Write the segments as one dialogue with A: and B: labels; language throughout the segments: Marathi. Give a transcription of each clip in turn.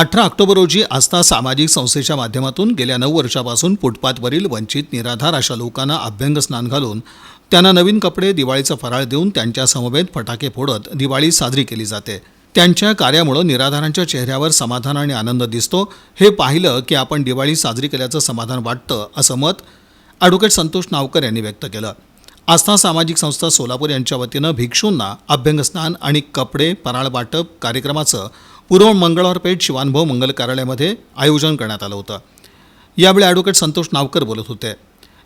A: अठरा ऑक्टोबर रोजी आस्था सामाजिक संस्थेच्या माध्यमातून गेल्या नऊ वर्षापासून फुटपाथवरील वंचित निराधार अशा लोकांना अभ्यंग स्नान घालून त्यांना नवीन कपडे दिवाळीचा फराळ देऊन त्यांच्या समवेत फटाके फोडत दिवाळी साजरी केली जाते. त्यांच्या कार्यामुळं निराधारांच्या चेहऱ्यावर समाधान आणि आनंद दिसतो. हे पाहिलं की आपण दिवाळी साजरी केल्याचं समाधान वाटतं असं मत ॲडव्होकेट संतोष नावकर यांनी व्यक्त केलं. आस्था सामाजिक संस्था सोलापूर यांच्या वतीनं भिक्षूंना अभ्यंगस्नान आणि कपडे पराळ वाटप कार्यक्रमाचं पूर्व मंगळवार पेठ शिवानुभव मंगल कार्यालयामध्ये आयोजन करण्यात आलं होतं. यावेळी ॲडव्होकेट संतोष नावकर बोलत होते.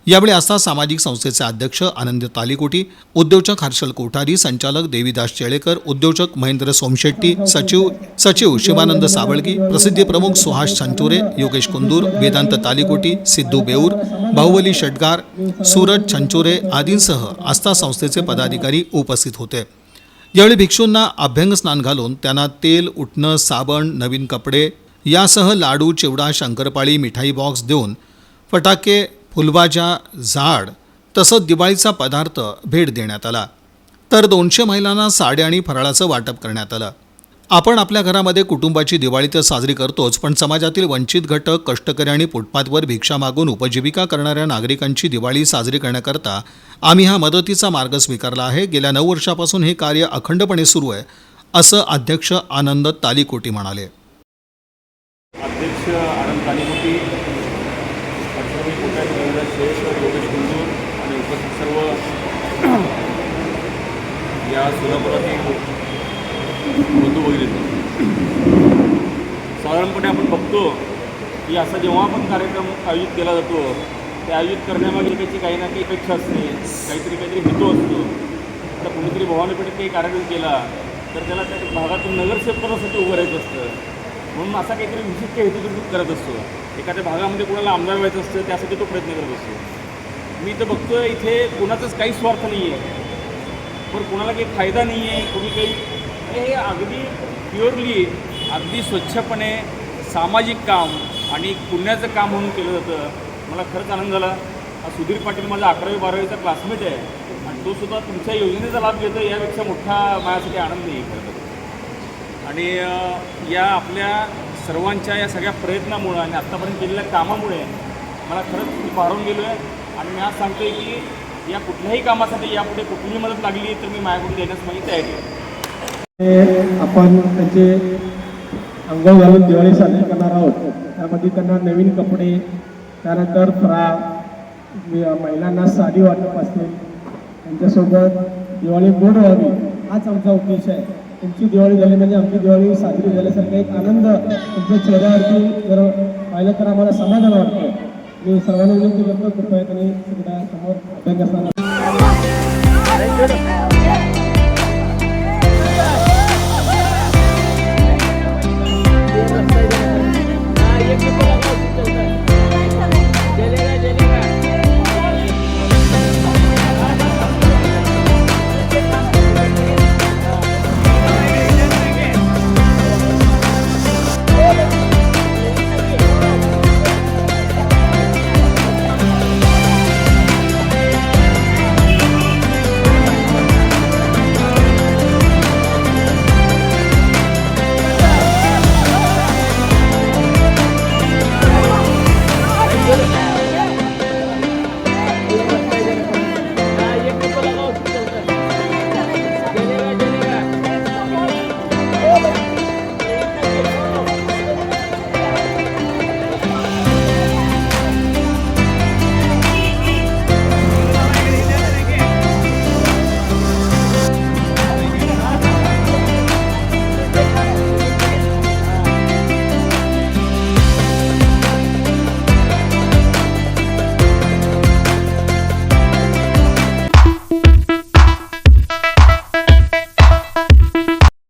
A: यावेळी आस्था सामाजिक संस्थेचे अध्यक्ष आनंद तालिकोटी उद्योजक हर्षल कोठारी संचालक देवीदास चेळेकर उद्योजक महेंद्र सोमशेट्टी सचिव सचिव शिवानंद सावळगी प्रसिद्धी प्रमुख सुहास छंचुरे योगेश कुंदूर वेदांत तालीकोटी सिद्धू बेऊर बाहुबली षटगार सूरज छंचुरे आदींसह आस्था संस्थेचे पदाधिकारी उपस्थित होते. यावेळी भिक्षूंना अभ्यंग स्नान घालून त्यांना तेल उठणं साबण नवीन कपडे यासह लाडू चिवडा शंकरपाळी मिठाई बॉक्स देऊन फटाके फुलबाजा झाड तसंच दिवाळीचा पदार्थ भेट देण्यात आला. तर दोनशे महिलांना साड्या आणि फराळाचं वाटप करण्यात आलं. आपण आपल्या घरामध्ये कुटुंबाची दिवाळी तर साजरी करतोच पण समाजातील वंचित घटक कष्टकरी आणि फुटपाथवर भिक्षा मागून उपजीविका करणाऱ्या नागरिकांची दिवाळी साजरी करण्याकरता आम्ही हा मदतीचा मार्ग स्वीकारला आहे. गेल्या नऊ वर्षापासून हे कार्य अखंडपणे सुरू आहे असं अध्यक्ष आनंद तालिकोटी म्हणाले.
B: अध्यक्ष आनंद आणि उपस्थित सर्व या सोलापुरातील होतो वगैरे साधारणपणे आपण बघतो की असा जेव्हा पण कार्यक्रम आयोजित केला जातो ते आयोजित करण्यामागे त्याची काही ना काही अपेक्षा असते काहीतरी काहीतरी हेतू असतो. आता कुणीतरी भवानीपेठेत काही कार्यक्रम केला तर त्याला त्या भागातून नगरसेवकासाठी उभं राहायचं असतं. म्हणून असा काहीतरी विशिष्ट हेतू करत असतो. एखाद्या भागामध्ये कोणाला आमदार व्हायचं असतं त्यासाठी तो प्रयत्न करत असतो. मी तर बघतो इथे कोणाचाच काही स्वार्थ नाही आहे पण कोणाला काही फायदा नाही आहे कोणी काही हे अगदी प्युअरली अगदी स्वच्छपणे सामाजिक काम आणि पुण्याचं काम म्हणून केलं जातं. मला खरंच आनंद झाला. हा सुधीर पाटील माझा अकरावी बारावीचा क्लासमेट आहे. आणि तो सुद्धा तुमच्या योजनेचा लाभ घेतो यापेक्षा मोठा माझ्यासाठी आनंद येईल खरं तर. आणि या आपल्या सर्वांच्या या सगळ्या प्रयत्नामुळं आणि आत्तापर्यंत केलेल्या कामामुळे मला खरंच मी भारून गेलो आहे आणि मी आज सांगतो आहे की या कुठल्याही कामासाठी यापुढे कुठलीही मदत लागली तर मी माझ्याकडून देण्यास माझी तयारी आहे.
C: आपण त्यांचे अंघोळ घालून दिवाळी साजरी करणार आहोत. त्यामध्ये त्यांना नवीन कपडे त्यानंतर फ्राक महिलांना साडी वाटप असेल त्यांच्यासोबत दिवाळी गोड व्हावी हाच आमचा उद्देश आहे. तुमची दिवाळी झाली म्हणजे आमची दिवाळी साजरी झाल्यासारखा एक आनंद तुमच्या चेहऱ्यावरती जर पाहिलं तर आम्हाला समाधान वाटतं. मी सर्वांना विनंती करतो कृपया त्यांनी सगळ्या समोर अभ्यास असताना